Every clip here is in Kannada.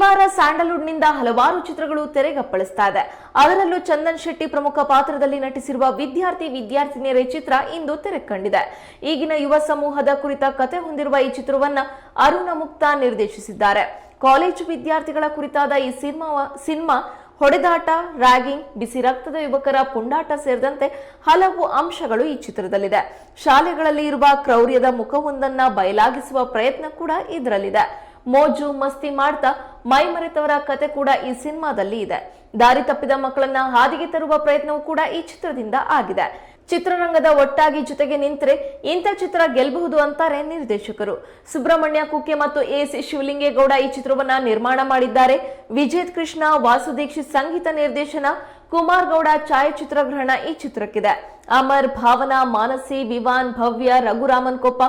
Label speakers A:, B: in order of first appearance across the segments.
A: ವಾರ ಸ್ಯಾಂಡಲ್ವುಡ್ನಿಂದ ಹಲವಾರು ಚಿತ್ರಗಳು ತೆರೆಗಪ್ಪಳಿಸ್ತಾ ಇದೆ ಅದರಲ್ಲೂ ಚಂದನ್ ಶೆಟ್ಟಿ ಪ್ರಮುಖ ಪಾತ್ರದಲ್ಲಿ ನಟಿಸಿರುವ ವಿದ್ಯಾರ್ಥಿ ವಿದ್ಯಾರ್ಥಿನಿಯರೇ ಚಿತ್ರ ಇಂದು ತೆರೆ ಕಂಡಿದೆ. ಈಗಿನ ಯುವ ಸಮೂಹದ ಕುರಿತ ಕತೆ ಹೊಂದಿರುವ ಈ ಚಿತ್ರವನ್ನ ಅರುಣ ಮುಕ್ತಾ ನಿರ್ದೇಶಿಸಿದ್ದಾರೆ. ಕಾಲೇಜು ವಿದ್ಯಾರ್ಥಿಗಳ ಕುರಿತಾದ ಈ ಸಿನಿಮಾ ಸಿನಿಮಾ ಹೊಡೆದಾಟ ರ್ಯಾಗಿಂಗ್ ಬಿಸಿ ರಕ್ತದ ಯುವಕರ ಪುಂಡಾಟ ಸೇರಿದಂತೆ ಹಲವು ಅಂಶಗಳು ಈ ಚಿತ್ರದಲ್ಲಿದೆ. ಶಾಲೆಗಳಲ್ಲಿ ಇರುವ ಕ್ರೌರ್ಯದ ಮುಖವೊಂದನ್ನ ಬಯಲಾಗಿಸುವ ಪ್ರಯತ್ನ ಕೂಡ ಇದರಲ್ಲಿದೆ. ಮೋಜು ಮಸ್ತಿ ಮಾಡ್ತಾ ಮೈಮರೆತವರ ಕತೆ ಕೂಡ ಈ ಸಿನಿಮಾದಲ್ಲಿ ಇದೆ. ದಾರಿ ತಪ್ಪಿದ ಮಕ್ಕಳನ್ನ ಹಾದಿಗೆ ತರುವ ಪ್ರಯತ್ನವೂ ಕೂಡ ಈ ಚಿತ್ರದಿಂದ ಆಗಿದೆ. ಚಿತ್ರರಂಗದ ಒಟ್ಟಾಗಿ ಜೊತೆಗೆ ನಿಂತರೆ ಇಂಥ ಚಿತ್ರ ಗೆಲ್ಲಬಹುದು ಅಂತಾರೆ ನಿರ್ದೇಶಕರು. ಸುಬ್ರಹ್ಮಣ್ಯ ಕುಕ್ಕೆ ಮತ್ತು ಎಸ್ ಶಿವಲಿಂಗೇಗೌಡ ಈ ಚಿತ್ರವನ್ನ ನಿರ್ಮಾಣ ಮಾಡಿದ್ದಾರೆ. ವಿಜೇತ್ ಕೃಷ್ಣ, ವಾಸು ದೀಕ್ಷಿತ್ ಸಂಗೀತ ನಿರ್ದೇಶನ, ಕುಮಾರ್ ಗೌಡ ಛಾಯಾಚಿತ್ರಗ್ರಹಣ ಈ ಚಿತ್ರಕ್ಕಿದೆ. ಅಮರ್ ಭಾವನಾ, ಮಾನಸಿ, ವಿವಾನ್, ಭವ್ಯ, ರಘುರಾಮನ್ ಕೊಪ್ಪ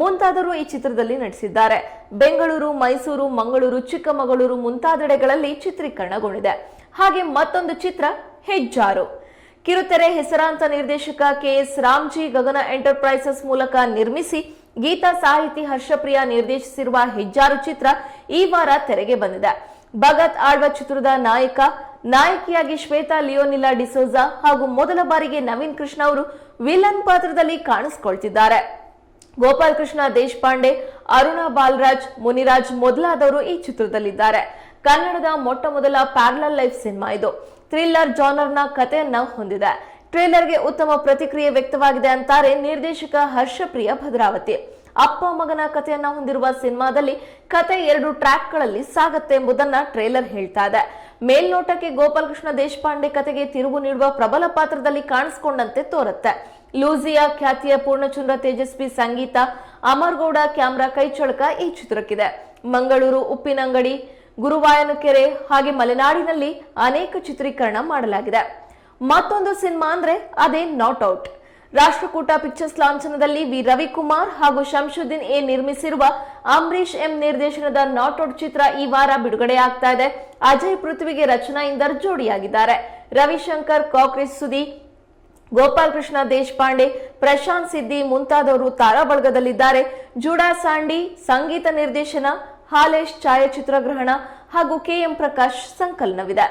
A: ಮುಂತಾದವರು ಈ ಚಿತ್ರದಲ್ಲಿ ನಟಿಸಿದ್ದಾರೆ. ಬೆಂಗಳೂರು, ಮೈಸೂರು, ಮಂಗಳೂರು, ಚಿಕ್ಕಮಗಳೂರು ಮುಂತಾದೆಡೆಗಳಲ್ಲಿ ಚಿತ್ರೀಕರಣಗೊಂಡಿದೆ. ಹಾಗೆ ಮತ್ತೊಂದು ಚಿತ್ರ ಹೆಜ್ಜಾರು. ಕಿರುತೆರೆ ಹೆಸರಾಂತ ನಿರ್ದೇಶಕ K S Ramji Gagana enterprises ಮೂಲಕ ನಿರ್ಮಿಸಿ ಗೀತಾ ಸಾಹಿತಿ ಹರ್ಷಪ್ರಿಯ ನಿರ್ದೇಶಿಸಿರುವ ಹೆಜ್ಜಾರು ಚಿತ್ರ ಈ ವಾರ ತೆರೆಗೆ ಬಂದಿದೆ. ಭಗತ್ ಆಳ್ವ ಚಿತ್ರದ ನಾಯಕ, ನಾಯಕಿಯಾಗಿ ಶ್ವೇತಾ ಲಿಯೋನಿಲಾ ಡಿಸೋಜಾ ಹಾಗೂ ಮೊದಲ ಬಾರಿಗೆ ನವೀನ್ ಕೃಷ್ಣ ಅವರು ವಿಲನ್ ಪಾತ್ರದಲ್ಲಿ ಕಾಣಿಸಿಕೊಳ್ತಿದ್ದಾರೆ. ಗೋಪಾಲ್ ಕೃಷ್ಣ ದೇಶಪಾಂಡೆ, ಅರುಣ ಬಾಲರಾಜ್, ಮುನಿರಾಜ್ ಮೊದಲಾದವರು ಈ ಚಿತ್ರದಲ್ಲಿದ್ದಾರೆ. ಕನ್ನಡದ ಮೊಟ್ಟ ಮೊದಲ ಪ್ಯಾರಲಲ್ ಲೈಫ್ ಸಿನಿಮಾ ಇದು. ಥ್ರಿಲ್ಲರ್ ಜಾನರ್ನ ಕಥೆಯನ್ನ ಹೊಂದಿದೆ. ಟ್ರೇಲರ್ಗೆ ಉತ್ತಮ ಪ್ರತಿಕ್ರಿಯೆ ವ್ಯಕ್ತವಾಗಿದೆ ಅಂತಾರೆ ನಿರ್ದೇಶಕ ಹರ್ಷಪ್ರಿಯ ಭದ್ರಾವತಿ. ಅಪ್ಪ ಮಗನ ಕಥೆಯನ್ನ ಹೊಂದಿರುವ ಸಿನಿಮಾದಲ್ಲಿ ಕತೆ ಎರಡು ಟ್ರ್ಯಾಕ್ಗಳಲ್ಲಿ ಸಾಗತ್ತೆ ಎಂಬುದನ್ನ ಟ್ರೇಲರ್ ಹೇಳ್ತಾ ಇದೆ. ಮೇಲ್ನೋಟಕ್ಕೆ ಗೋಪಾಲಕೃಷ್ಣ ದೇಶಪಾಂಡೆ ಕತೆಗೆ ತಿರುವು ನೀಡುವ ಪ್ರಬಲ ಪಾತ್ರದಲ್ಲಿ ಕಾಣಿಸಿಕೊಂಡಂತೆ ತೋರುತ್ತೆ. ಲೂಸಿಯಾ, ಖ್ಯಾತಿಯ ಪೂರ್ಣಚಂದ್ರ, ತೇಜಸ್ವಿ, ಸಂಗೀತ, ಅಮರ್ಗೌಡ, ಕ್ಯಾಮ್ರಾ ಕೈಚಳಕ ಈ ಚಿತ್ರಕ್ಕಿದೆ. ಮಂಗಳೂರು, ಉಪ್ಪಿನಂಗಡಿ, ಗುರುವಾಯನಕೆರೆ ಹಾಗೆ ಮಲೆನಾಡಿನಲ್ಲಿ ಅನೇಕ ಚಿತ್ರೀಕರಣ ಮಾಡಲಾಗಿದೆ. ಮತ್ತೊಂದು ಸಿನಿಮಾ ಅಂದ್ರೆ ಅದೇ ನಾಟ್ ಔಟ್. ರಾಷ್ಟ್ರಕೂಟ ಪಿಕ್ಚರ್ಸ್ ಲಾಂಛನದಲ್ಲಿ ವಿ. ರವಿಕುಮಾರ್ ಹಾಗೂ ಶಂಶುದ್ದೀನ್ ಎ ನಿರ್ಮಿಸಿರುವ ಅಂಬರೀಷ್ ಎಂ ನಿರ್ದೇಶನದ ನಾಟ್ ಔಟ್ ಚಿತ್ರ ಈ ವಾರ ಬಿಡುಗಡೆಯಾಗ್ತಾ ಇದೆ. ಅಜಯ್ ಪೃಥ್ವಿಗೆ ರಚನಾ ಇಂದರ್ ಜೋಡಿಯಾಗಿದ್ದಾರೆ. ರವಿಶಂಕರ್, ಕಾಕ್ರಿಸ್ ಸುದಿ ಗೋಪಾಲ್ ಕೃಷ್ಣ ದೇಶಪಾಂಡೆ, ಪ್ರಶಾಂತ್ ಸಿದ್ದಿ ಮುಂತಾದವರು ತಾರಾಬಳಗದಲ್ಲಿದ್ದಾರೆ. ಜೂಡಾ ಸಾಂಡಿ, ಸಂಗೀತ ನಿರ್ದೇಶನ, ಹಾಲೇಶ್ ಛಾಯಾಚಿತ್ರಗ್ರಹಣ ಹಾಗೂ ಕೆಎಂ ಪ್ರಕಾಶ್ ಸಂಕಲನವಿದೆ.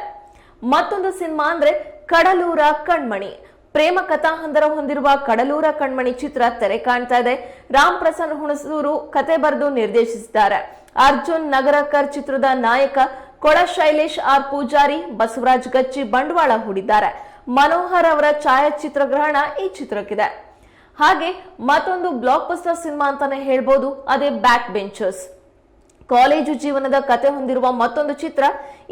A: ಮತ್ತೊಂದು ಸಿನಿಮಾ ಅಂದ್ರೆ ಕಡಲೂರ ಕಣ್ಮಣಿ. ಪ್ರೇಮ ಕಥಾಹಂದರ ಹೊಂದಿರುವ ಕಡಲೂರ ಕಣ್ಮಣಿ ಚಿತ್ರ ತೆರೆ ಕಾಣ್ತಾ ಇದೆ. ರಾಮ್ ಪ್ರಸನ್ನ ಹುಣಸೂರು ಕತೆ ಬರೆದು ನಿರ್ದೇಶಿಸಿದ್ದಾರೆ. ಅರ್ಜುನ್ ನಗರಕರ್ ಚಿತ್ರದ ನಾಯಕ ಕೊಳ ಶೈಲೇಶ್ ಆರ್ ಪೂಜಾರಿ, ಬಸವರಾಜ್ ಗಚ್ಚಿ ಬಂಡವಾಳ ಹೂಡಿದ್ದಾರೆ. ಮನೋಹರ್ ಅವರ ಛಾಯಾಚಿತ್ರಗ್ರಹಣ ಈ ಚಿತ್ರಕ್ಕಿದೆ. ಹಾಗೆ ಮತ್ತೊಂದು ಬ್ಲಾಕ್ ಬಸ್ಟರ್ ಸಿನಿಮಾ ಅಂತಾನೆ ಹೇಳ್ಬೋದು, ಅದೇ ಬ್ಯಾಕ್ ಬೆಂಚರ್ಸ್ ಕಾಲೇಜು ಜೀವನದ ಕತೆ ಹೊಂದಿರುವ ಮತ್ತೊಂದು ಚಿತ್ರ,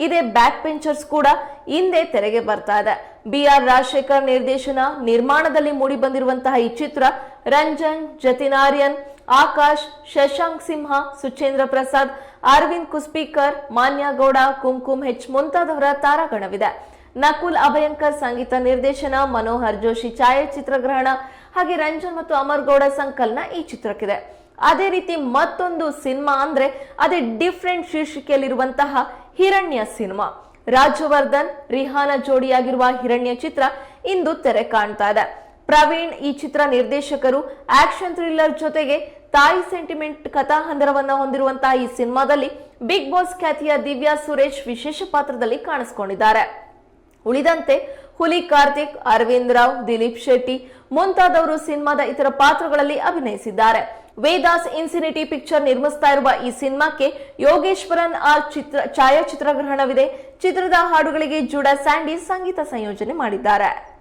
A: ಇದೇ ಬ್ಯಾಕ್ ಪೆಂಚರ್ಸ್ ಕೂಡ ಹಿಂದೆ ತೆರೆಗೆ ಬರ್ತಾ ಇದೆ. ಬಿ ಆರ್ ರಾಜಶೇಖರ್ ನಿರ್ದೇಶನ ನಿರ್ಮಾಣದಲ್ಲಿ ಮೂಡಿ ಬಂದಿರುವಂತಹ ಈ ಚಿತ್ರ, ರಂಜನ್ ಜತಿನಾರ್ಯನ್ ಆಕಾಶ್, ಶಶಾಂಕ್ ಸಿಂಹ, ಸುಚೇಂದ್ರ ಪ್ರಸಾದ್, ಅರವಿಂದ್ ಕುಸ್ಪೀಕರ್, ಮಾನ್ಯ ಗೌಡ, ಕುಂಕುಮ್ ಹೆಚ್ ಮುಂತಾದವರ ತಾರಾಗಣವಿದೆ. ನಕುಲ್ ಅಭಯಂಕರ್ ಸಂಗೀತ ನಿರ್ದೇಶನ, ಮನೋಹರ್ ಜೋಶಿ ಛಾಯಾಚಿತ್ರಗ್ರಹಣ, ಹಾಗೆ ರಂಜನ್ ಮತ್ತು ಅಮರ್ ಗೌಡ ಸಂಕಲನ ಈ ಚಿತ್ರಕ್ಕಿದೆ. ಅದೇ ರೀತಿ ಮತ್ತೊಂದು ಸಿನಿಮಾ ಅಂದ್ರೆ ಅದೇ ಡಿಫ್ರೆಂಟ್ ಶೀರ್ಷಿಕೆಯಲ್ಲಿರುವಂತಹ ಹಿರಣ್ಯ ಸಿನಿಮಾ. ರಾಜವರ್ಧನ್ ರಿಹಾನ ಜೋಡಿಯಾಗಿರುವ ಹಿರಣ್ಯ ಚಿತ್ರ ಇಂದು ತೆರೆ ಕಾಣ್ತಾ ಇದೆ. ಪ್ರವೀಣ್ ಈ ಚಿತ್ರ ನಿರ್ದೇಶಕರು ಆಕ್ಷನ್ ಥ್ರಿಲ್ಲರ್ ಜೊತೆಗೆ ತಾಯಿ ಸೆಂಟಿಮೆಂಟ್ ಕಥಾಹಂದರವನ್ನ ಹೊಂದಿರುವಂತಹ ಈ ಸಿನಿಮಾದಲ್ಲಿ ಬಿಗ್ ಬಾಸ್ ಖ್ಯಾತಿಯ ದಿವ್ಯಾ ಸುರೇಶ್ ವಿಶೇಷ ಪಾತ್ರದಲ್ಲಿ ಕಾಣಿಸಿಕೊಂಡಿದ್ದಾರೆ. ಉಳಿದಂತೆ ಹುಲಿ ಕಾರ್ತಿಕ್, ಅರವಿಂದ್ ರಾವ್, ದಿಲೀಪ್ ಶೆಟ್ಟಿ ಮುಂತಾದವರು ಸಿನಿಮಾದ ಇತರ ಪಾತ್ರಗಳಲ್ಲಿ ಅಭಿನಯಿಸಿದ್ದಾರೆ. ವೇದಾಸ್ ಇನ್ಸಿನಿಟಿ ಪಿಕ್ಚರ್ ನಿರ್ಮಿಸ್ತಾ ಇರುವ ಈ ಸಿನಿಮಾಕ್ಕೆ ಯೋಗೇಶ್ವರನ್ ಆರ್ ಚಿತ್ರ, ಛಾಯಾಚಿತ್ರಗ್ರಹಣವಿದೆ. ಚಿತ್ರದ ಹಾಡುಗಳಿಗೆ ಜುಡಾ ಸ್ಯಾಂಡಿ ಸಂಗೀತ ಸಂಯೋಜನೆ ಮಾಡಿದ್ದಾರೆ.